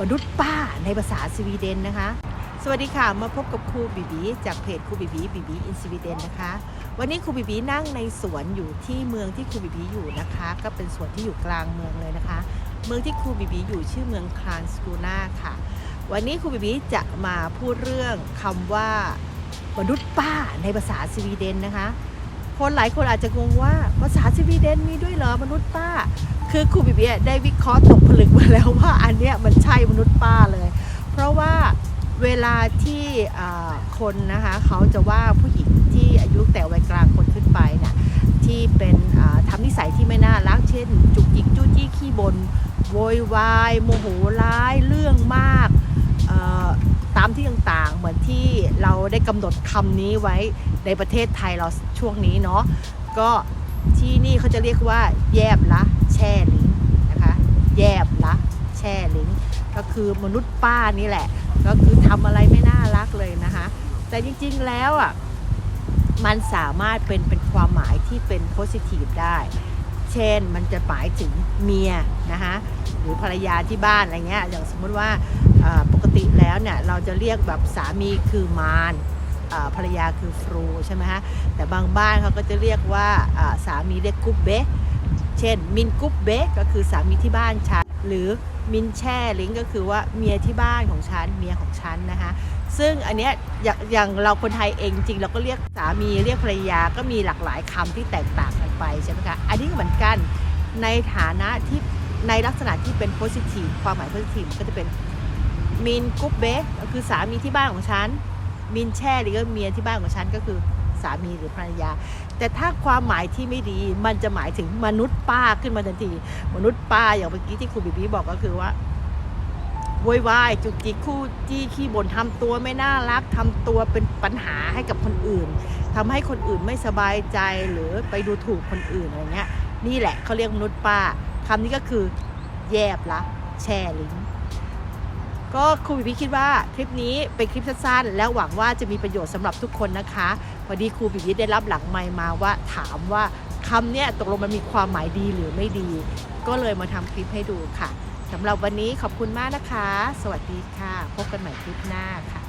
มนุษย์ป้าในภาษาสวีเดนนะคะ สวัสดีค่ะมาพบกับครูบีบีจากเพจครูบีบีบีบีอินสวีเดนนะคะ วันนี้ครูบีบีนั่งในสวนอยู่ที่เมืองที่ครูบีบีอยู่นะคะ ก็เป็นสวนที่อยู่กลางเมืองเลยนะคะ เมืองที่ครูบีบีอยู่ชื่อเมืองคลานสกูนาค่ะ วันนี้ครูบีบีจะมาพูดเรื่องคำว่ามนุษย์ป้าในภาษาสวีเดนนะคะคนหลายคนอาจจะงงว่าภาษาสวีเดนมีด้วยเหรอมนุษย์ป้า คือครูบีบีได้วิเคราะห์ตกผลึกมาแล้วว่าอ นุษย์ป้าเลย เพราะว่าเวลาที่คนนะคะเขาจะว่าผู้หญิงที่อายุแต่วัยกลางคนขึ้นไปน่ะที่เป็นอ่าทำนิสัยที่ไม่น่ารักเช่น จุกจิกจู้จี้ขี้บน่นโวยวายโมโหร้ายเรื่องมากตามที่ต่างๆ เหมือนที่เราได้กำหนดคำนี้ไว้ในประเทศไทยเราช่วงนี้เนาะก็ที่นี่เขาจะเรียกว่า แยบละ แช่ลิงนะคะ แยบละ แช่ลิง ก็คือมนุษย์ป้านี่แหละ ก็คือทำอะไรไม่น่ารักเลยนะคะ แต่จริงๆแล้วอะมันสามารถเป็นเป็นความหมายที่เป็นโพสิทีฟได้ เช่นมันจะหมายถึงเมียนะคะหรือภรรยาที่บ้านอะไรเงี้ยอย่างสมมติว่าปกติแล้วเนี่ยเราจะเรียกแบบสามีคือมารภรรยาคือฟรูใช่ไหมฮะแต่บางบ้านเขาก็จะเรียกว่าอ่าสามีเรียกกุ๊บเบะเช่นมินกุ๊บเบะก็คือสามีที่บ้านฉัน หรือมินแช่ลิงก็คือว่าเมียที่บ้านของฉันเมียของฉันนะคะซึ่งอันเนี้ยอย่างเราคนไทยเองจริงเราก็เรียกสามีเรียกภรรยาก็มีหลากหลายคำที่แตกต่างกันไปใช่ไหมคะอันนี้เหมือนกันในฐานะที่ในลักษณะที่เป็น positive ความหมาย positive ก็จะเป็นมินกุ๊บเบก็คือสามีที่บ้านของฉันมินแช่หรือก็เมียที่บ้านของฉันก็คือ สามีหรือภรรยา แต่ถ้าความหมายที่ไม่ดีมันจะหมายถึงมนุษย์ป้าขึ้นมาทันที มนุษย์ป้าอย่างเมื่อกี้ที่ครูบิบีบอกก็คือว่าโวยวายจุกจิกคู่จี้ขี้บ่นทำตัวไม่น่ารักทำตัวเป็นปัญหาให้กับคนอื่นทำให้คนอื่นไม่สบายใจหรือไปดูถูกคนอื่นอะไรเงี้ย นี่แหละเขาเรียกมนุษย์ป้าคำนี้ก็คือแยบละแช่ลิงก์ ก็ครูบิบีคิดว่าคลิปนี้เป็นคลิปสั้นๆแล้วหวังว่าจะมีประโยชน์สำหรับทุกคนนะคะพอดีครูบิบีได้รับหลังไมมาว่าถามว่าคำเนี้ยตกลงมันมีความหมายดีหรือไม่ดี ก็เลยมาทำคลิปให้ดูค่ะสำหรับวันนี้ขอบคุณมากนะคะ สวัสดีค่ะ พบกันใหม่คลิปหน้าค่ะ